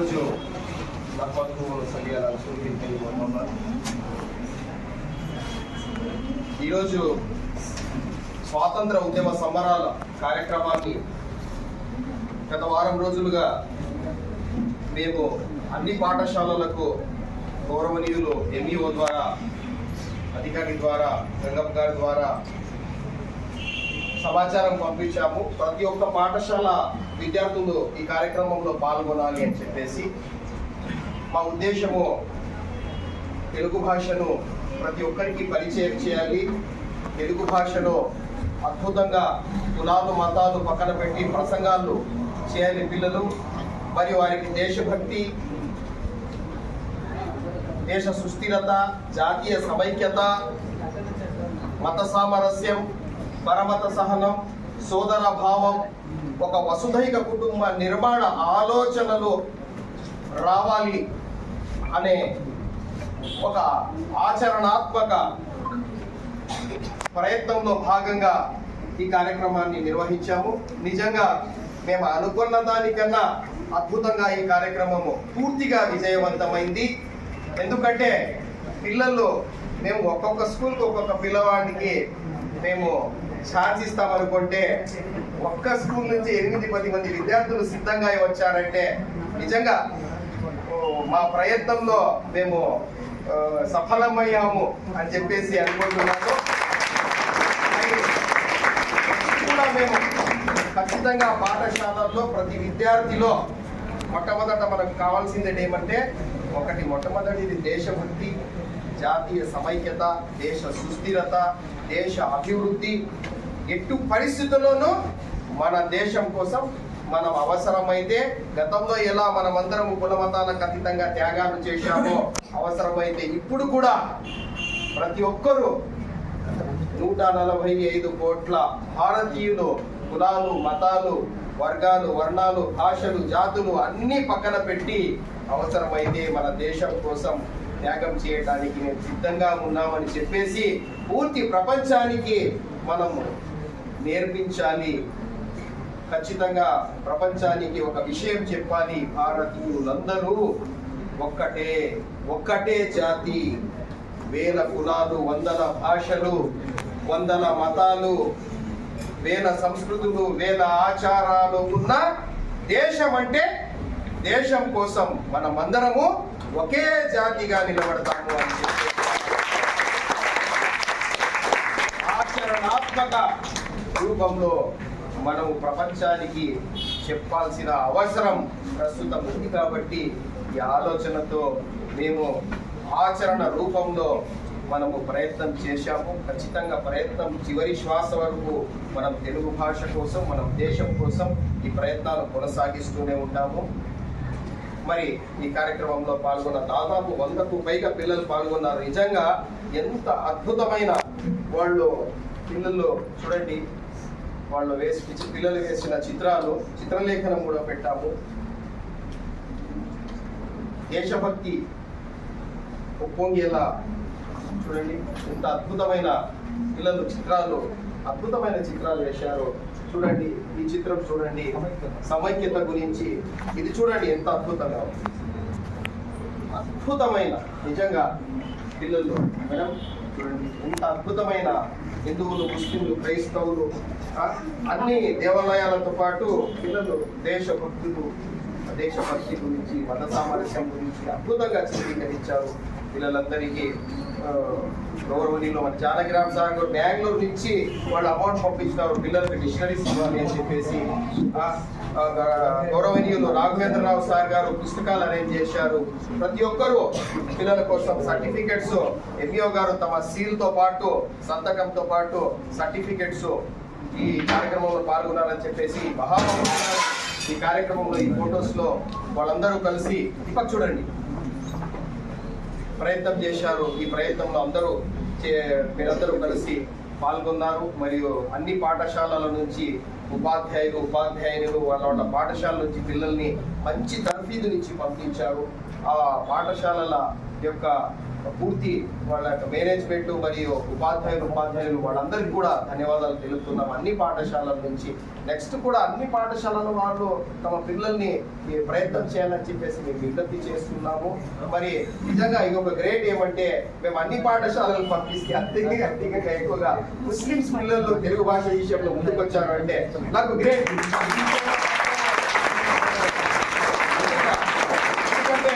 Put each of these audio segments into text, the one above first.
ఈరోజు నప్పకు సరిగా ఈరోజు స్వాతంత్ర ఉద్యమ సంబరాల కార్యక్రమాన్ని గత వారం రోజులుగా మేము అన్ని పాఠశాలలకు గౌరవనీయులు ఎంఈఓ ద్వారా అధికారి ద్వారా గంగమ్మ గారి ద్వారా సమాచారం పంపించాము. ప్రతి ఒక్క పాఠశాల విద్యార్థులు ఈ కార్యక్రమంలో పాల్గొనాలి అని చెప్పేసి మా ఉద్దేశము తెలుగు భాషను ప్రతి ఒక్కరికి పరిచయం చేయాలి. తెలుగు భాషలో అద్భుతంగా కులాలు మతాలు పక్కన పెట్టి ప్రసంగాలు చేయాలి పిల్లలు. మరియు వారికి దేశభక్తి దేశ సుస్థిరత జాతీయ సమైక్యత మత సామరస్యం పరమత సహనం సోదర భావం ఒక వసుధైక కుటుంబ నిర్మాణ ఆలోచనలు రావాలి అనే ఒక ఆచరణాత్మక ప్రయత్నంలో భాగంగా ఈ కార్యక్రమాన్ని నిర్వహించాము. నిజంగా మేము అనుకున్న దానికన్నా అద్భుతంగా ఈ కార్యక్రమము పూర్తిగా విజయవంతమైంది. ఎందుకంటే పిల్లలు మేము ఒక్కొక్క స్కూల్కి ఒక్కొక్క పిల్లవాడికి మేము ఛాన్స్ ఇస్తామనుకుంటే ఒక్క స్కూల్ నుంచి ఎనిమిది పది మంది విద్యార్థులు సిద్ధంగా వచ్చారంటే నిజంగా మా ప్రయత్నంలో మేము సఫలమయ్యాము అని చెప్పేసి అనుకుంటున్నాను. కూడా మేము ఖచ్చితంగా పాఠశాలల్లో ప్రతి విద్యార్థిలో మొట్టమొదట మనకు కావాల్సింది ఏమంటే ఒకటి మొట్టమొదటిది దేశభక్తి జాతీయ సమైక్యత దేశ సుస్థిరత దేశ అభివృద్ధి ఎటు పరిస్థితుల్లోనూ మన దేశం కోసం మనం అవసరమైతే గతంలో ఎలా మనమందరం కుల మతాలకు అతీతంగా త్యాగాలు చేశామో అవసరమైతే ఇప్పుడు కూడా ప్రతి ఒక్కరూ నూట నలభై ఐదు కోట్ల భారతీయులు కులాలు మతాలు వర్గాలు వర్ణాలు భాషలు జాతులు అన్నీ పక్కన పెట్టి అవసరమైతే మన దేశం కోసం త్యాగం చేయడానికి మేము సిద్ధంగా ఉన్నామని చెప్పేసి పూర్తి ప్రపంచానికి మనం నేర్పించాలి. ఖచ్చితంగా ప్రపంచానికి ఒక విషయం చెప్పాలి. భారతీయులందరూ ఒక్కటే ఒక్కటే జాతి. వేల కులాలు వందల భాషలు వందల మతాలు వేల సంస్కృతులు వేల ఆచారాలు ఉన్న దేశం అంటే దేశం కోసం మనమందరము ఒకే జాతిగా నిలబడతాము అని చెప్పి ఆచరణాత్మక రూపంలో మనము ప్రపంచానికి చెప్పాల్సిన అవసరం ప్రస్తుతం ఉంది కాబట్టి ఈ ఆలోచనతో మేము ఆచరణ రూపంలో మనము ప్రయత్నం చేశాము. ఖచ్చితంగా ప్రయత్నం చివరి శ్వాస వరకు మనం తెలుగు భాష కోసం మనం దేశం కోసం ఈ ప్రయత్నాలు కొనసాగిస్తూనే ఉంటాము. మరి ఈ కార్యక్రమంలో పాల్గొన్న దాదాపు వందకు పైగా పిల్లలు పాల్గొన్నారు. నిజంగా ఎంత అద్భుతమైన వాళ్ళు పిల్లలు చూడండి. వాళ్ళు వేసి పిల్లలు వేసిన చిత్రాలు చిత్రలేఖనం కూడా పెట్టాము. దేశభక్తి ఉప్పొంగేలా చూడండి ఎంత అద్భుతమైన పిల్లలు చిత్రాలు అద్భుతమైన చిత్రాలు వేశారు. చూడండి ఈ చిత్రం చూడండి సమైక్యత గురించి. ఇది చూడండి ఎంత అద్భుతంగా అద్భుతమైన నిజంగా పిల్లలు. మేడం చూడండి. ఎంత అద్భుతమైన హిందువులు ముస్లింలు క్రైస్తవులు అన్ని దేవాలయాలతో పాటు పిల్లలు దేశభక్తులు దేశభక్తి గురించి మత సామరస్యం గురించి అద్భుతంగా చిత్రీకరించారు. పిల్లలందరికీ గౌరవనీయులు మన జానకిరామ్ సార్ గారు బెంగళూరు నుంచి వాళ్ళు అమౌంట్ పంపించినారు పిల్లలకి డిక్షనరీస్ ఇవ్వాలి అని చెప్పేసి. గౌరవనీయులు రాఘవేంద్రరావు సార్ గారు పుస్తకాలు అరేంజ్ చేశారు. ప్రతి ఒక్కరూ పిల్లల కోసం సర్టిఫికెట్స్ ఎంఈఓ గారు తమ సీల్తో పాటు సంతకంతో పాటు సర్టిఫికెట్స్ ఈ కార్యక్రమంలో పాల్గొనాలని చెప్పేసి మహామహులు ఈ కార్యక్రమంలో ఈ ఫొటోస్లో వాళ్ళందరూ కలిసి ఇప్పటి చూడండి. ప్రయత్నం చేశారు. ఈ ప్రయత్నంలో అందరూ చే- మీరందరూ కలిసి పాల్గొన్నారు. మరియు అన్ని పాఠశాలల నుంచి ఉపాధ్యాయులు ఉపాధ్యాయులు వాళ్ళ వాళ్ళ పాఠశాల నుంచి పిల్లల్ని మంచి తర్ఫీదు నుంచి పంపించారు. ఆ పాఠశాలల యొక్క పూర్తి వాళ్ళ యొక్క మేనేజ్మెంట్ మరియు ఉపాధ్యాయులు ఉపాధ్యాయులు వాళ్ళందరికీ కూడా ధన్యవాదాలు తెలుపుతున్నాం. అన్ని పాఠశాలల నుంచి. నెక్స్ట్ కూడా అన్ని పాఠశాలలు వాళ్ళు తమ పిల్లల్ని ప్రయత్నం చేయాలని చెప్పేసి మేము విజ్ఞప్తి చేస్తున్నాము. మరి నిజంగా ఇంకొక గ్రేట్ ఏమంటే మేము అన్ని పాఠశాలలు పంపిస్తే అత్యంత అత్యంగా ఎక్కువగా ముస్లిమ్స్ పిల్లలు తెలుగు భాష విషయంలో ముందుకు వచ్చారు అంటే నాకు గ్రేట్ ఎందుకంటే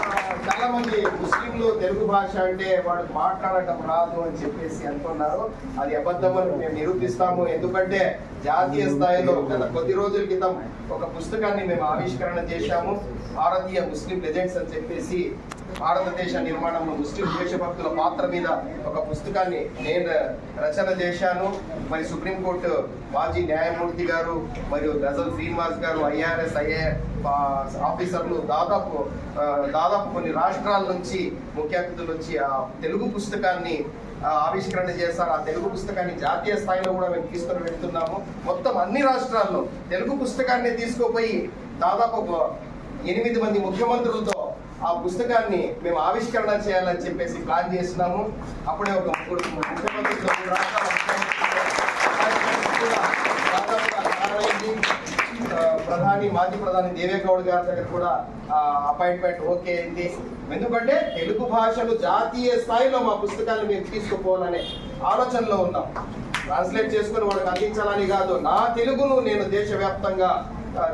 ఆ, చాలా మంది ముస్లింలు తెలుగు భాష అంటే వాడు మాట్లాడటం రాదు అని చెప్పేసి అనుకున్నారు. అది అబద్ధం అని మేము నిరూపిస్తాము. ఎందుకంటే జాతీయ స్థాయిలో గత కొద్ది రోజుల క్రితం ఒక పుస్తకాన్ని మేము ఆవిష్కరణ చేశాము. భారతీయ ముస్లిం లెజెండ్స్ అని చెప్పేసి భారతదేశ నిర్మాణంలో ముస్లిం దేశభక్తుల పాత్ర మీద ఒక పుస్తకాన్ని నేను రచన చేశాను. మరి సుప్రీంకోర్టు మాజీ న్యాయమూర్తి గారు మరియు గజల్ శ్రీనివాస్ గారు ఐఆర్ఎస్ ఐఏ ఆఫీసర్లు దాదాపు దాదాపు కొన్ని రాష్ట్రాల నుంచి ముఖ్య అతిథులు వచ్చి ఆ తెలుగు పుస్తకాన్ని ఆవిష్కరణ చేశారు. ఆ తెలుగు పుస్తకాన్ని జాతీయ స్థాయిలో కూడా మేము తీసుకొని వెళ్తున్నాము. మొత్తం అన్ని రాష్ట్రాల్లో తెలుగు పుస్తకాన్ని తీసుకుపోయి దాదాపు ఎనిమిది మంది ముఖ్యమంత్రులతో ఆ పుస్తకాన్ని మేము ఆవిష్కరణ చేయాలని చెప్పేసి ప్లాన్ చేస్తున్నాము. అప్పుడే ఒక ముగ్గురు ముఖ్యమంత్రులతో ప్రధాని మాజీ ప్రధాని దేవేగౌడ్ గారి దగ్గర కూడా అపాయింట్మెంట్ ఓకే అయింది. ఎందుకంటే తెలుగు భాషను జాతీయ స్థాయిలో మా పుస్తకాన్ని మేము తీసుకుపోవాలనే ఆలోచనలో ఉన్నాం. ట్రాన్స్లేట్ చేసుకుని వాళ్ళకి అందించాలని కాదు నా తెలుగును నేను దేశవ్యాప్తంగా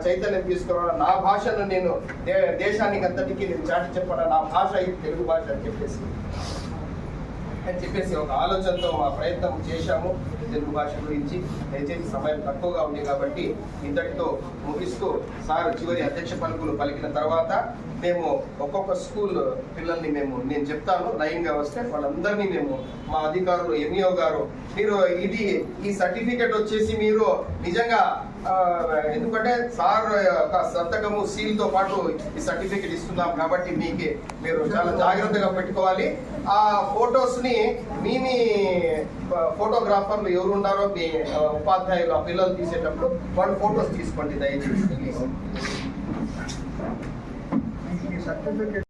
చైతన్యం తీసుకురావడం నా భాషను నేను దే- దేశానికి అంతటికీ నేను చాటి చెప్పడం నా భాష ఇది తెలుగు భాష అని చెప్పేసి. అని చెప్పేసి ఒక ఆలోచనతో మా ప్రయత్నం చేశాము తెలుగు భాష గురించి. దయచేసి సమయం తక్కువగా ఉంది కాబట్టి ఇంతటితో ముగిస్తూ సార్ చివరి అధ్యక్ష పలుకులు పలికిన తర్వాత మేము ఒక్కొక్క స్కూల్ పిల్లల్ని మేము నేను చెప్తాను లైన్గా వస్తే వాళ్ళందరినీ మేము మా అధికారులు ఎంఈఓ గారు మీరు ఇది ఈ సర్టిఫికెట్ వచ్చేసి మీరు నిజంగా ఎందుకంటే సార్ యొక్క సంతకము సీల్తో పాటు ఈ సర్టిఫికెట్ ఇస్తున్నాం కాబట్టి మీకే. మీరు చాలా జాగ్రత్తగా పెట్టుకోవాలి. ఆ ఫొటోస్ని మీ మీ ఫోటోగ్రాఫర్లు ఎవరు ఉన్నారో మీ ఉపాధ్యాయులు ఆ పిల్లలు తీసేటప్పుడు వాళ్ళు ఫొటోస్ తీసుకోండి దయచేసి. సర్టిఫికెట్